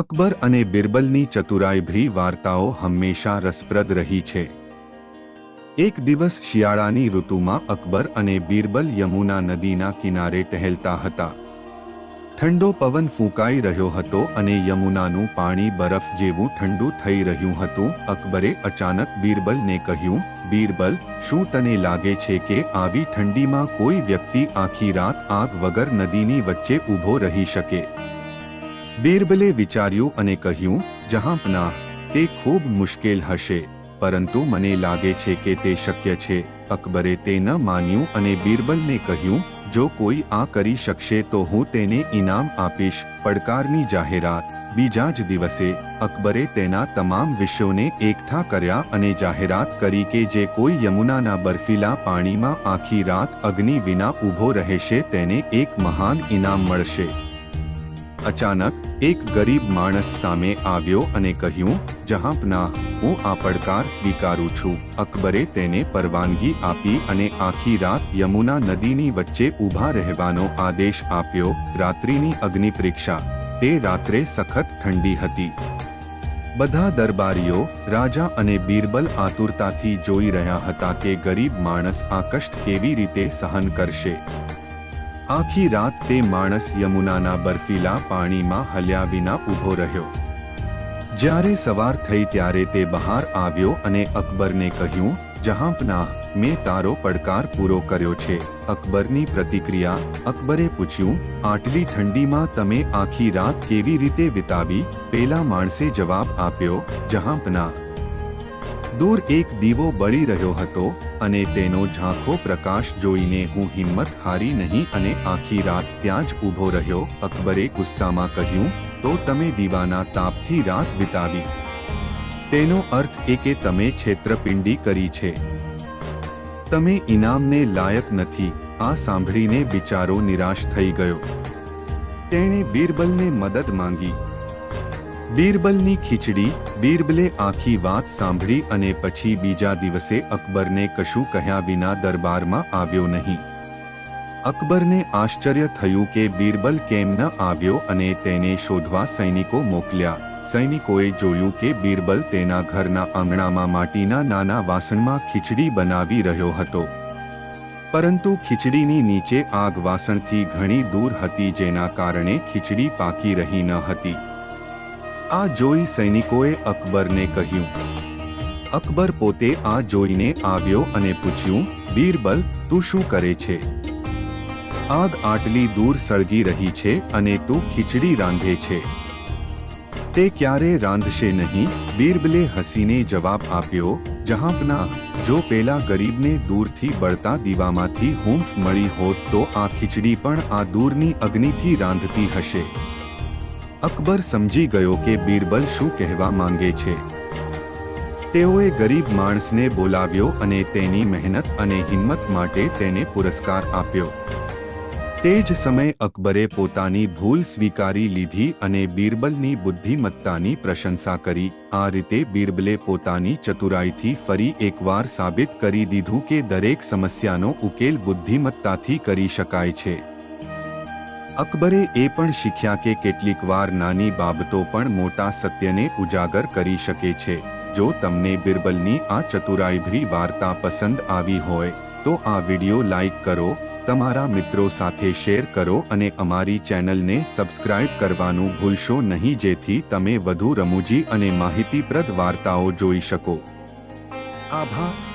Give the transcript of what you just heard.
અકબર અને બિરબલની ચતુરાઈભરી વાર્તાઓ હંમેશા રસપ્રદ રહી છે. એક દિવસ શિયાળાની ઋતુમાં અકબર અને બિરબલ યમુના નદીના કિનારે ટહેલતા હતા. ઠંડો પવન ફૂંકાઈ રહ્યો હતો અને યમુનાનું પાણી બરફ જેવું ઠંડુ થઈ રહ્યું હતું. અકબરે અચાનક બિરબલને કહ્યું, બિરબલ, શું તને લાગે છે કે આવી ઠંડીમાં કોઈ વ્યક્તિ આખી રાત આગ વગર નદીની વચ્ચે ઊભો રહી શકે? બિરબલે વિચાર્યું અને કહ્યું જહાંપનાહ તે ખૂબ મુશ્કેલ હશે, પરંતુ મને લાગે છે કે તે શક્ય છે. અકબરે તે ન માન્યું અને બીરબલને કહ્યું, જો કોઈ આ કરી શકશે તો હું તેને ઇનામ આપીશ, પડકારની જાહેરાત, બીજા જ દિવસે. અકબરે તેના તમામ વિષયોને એકઠા કર્યા અને જાહેરાત કરી કે જે કોઈ યમુનાના બર્ફીલા પાણીમાં આખી રાત અગ્નિ વિના ઊભો રહેશે, તેને એક મહાન ઇનામ મળશે. અચાનક એક ગરીબ માણસ સામે આવ્યો અને કહ્યું જહાંપના હું આ પડકાર સ્વીકારું છું. અકબરે તેને પરવાનગી આપી અને આખી રાત યમુના નદીની વચ્ચે ઊભા રહેવાનો આદેશ આપ્યો. રાત્રિની અગ્નિ પરીક્ષા તે રાત્રે સખત ઠંડી હતી. બધા દરબારીઓ, રાજા અને બીરબલ આતુરતાથી જોઈ રહ્યા હતા કે ગરીબ માણસ આ કષ્ટ કેવી રીતે સહન કરશે. આખી રાત તે માણસ યમુનાના બર્ફીલા પાણીમાં હલ્યા વિના ઊભો રહ્યો. જ્યારે સવાર થઈ ત્યારે તે બહાર આવ્યો અને અકબરને કહ્યું જહાંપનાહ મેં તારો પડકાર પૂરો કર્યો છે. અકબરની પ્રતિક્રિયા અકબરે પૂછ્યું, આટલી ઠંડીમાં તમે આખી રાત કેવી રીતે વિતાવી? પેલા માણસે જવાબ આપ્યો જહાંપનાહ દૂર એક દીવો બળી રહ્યો હતો અને તેનો ઝાંખો પ્રકાશ જોઈને હું હિંમત હારી નહીં અને આખી રાત ત્યાં જ ઊભો રહ્યો. અકબરે ગુસ્સામાં કહ્યું, તો તમે દીવાના તાપથી રાત વિતાવી. તેનો અર્થ એ કે તમે છેતરપિંડી કરી છે. તમે ઇનામને લાયક નથી. આ સાંભળીને બિચારો નિરાશ થઈ ગયો. તેણે બિરબલને મદદ માંગી. બિરબલની ખીચડી, બીરબલે આખી વાત સાંભળી અને પછી બીજા દિવસે અકબરને કશું કહ્યા વિના દરબારમાં આવ્યો નહીં. અકબરને આશ્ચર્ય થયું કે બીરબલ કેમ ન આવ્યો અને તેને શોધવા સૈનિકો મોકલ્યા. સૈનિકોએ જોયું કે બીરબલ તેના ઘરના આંગણામાં માટીના નાના વાસણમાં ખીચડી બનાવી રહ્યો હતો. પરંતુ ખીચડીની નીચે આગ વાસણથી ઘણી દૂર હતી જેના કારણે ખીચડી પાકી રહી ન હતી. આ જોઈ સૈનિકોએ અકબરને કહ્યું, અકબર પોતે આ જોઈને આવ્યો અને પૂછ્યું, બીરબલ, તું શું કરે છે? આગ આટલી દૂર સળગી રહી છે અને તું ખીચડી રાંધે છે. તે ક્યારે રાંધશે નહીં? બીરબલે હસીને જવાબ આપ્યો, જહાંપના, જો પેલા ગરીબને દૂરથી બળતા દીવામાંથી હુંફ મળી હોત તો આ ખીચડી પણ આ દૂરની અગ્નિથી રાંધતી હશે. અકબર સમજી ગયો કે બીરબલ શું કહેવા માંગે છે. તેઓએ ગરીબ માણસને બોલાવ્યો અને તેની મહેનત અને હિંમત માટે તેને પુરસ્કાર આપ્યો. તે જ સમયે અકબરે પોતાની ભૂલ સ્વીકારી લીધી અને બીરબલની બુદ્ધિમત્તાની પ્રશંસા કરી. આ રીતે બીરબલે પોતાની ચતુરાઈથી ફરી એકવાર સાબિત કરી દીધું કે દરેક સમસ્યાનો ઉકેલ બુદ્ધિમત્તાથી કરી શકાય છે. અકબરે એ પણ શીખ્યા કે કેટલીક વાર નાની બાબતો પણ મોટા સત્યને ઉજાગર કરી શકે છે. જો તમને બિરબલની આ ચતુરાઈભરી વાર્તા પસંદ આવી હોય, તો આ વિડિયો લાઈક કરો, તમારા મિત્રો સાથે શેર કરો અને અમારી ચેનલને સબસ્ક્રાઇબ કરવાનું ભૂલશો નહીં જેથી તમે વધુ રમૂજી અને માહિતીપ્રદ વાર્તાઓ જોઈ શકો. આભાર.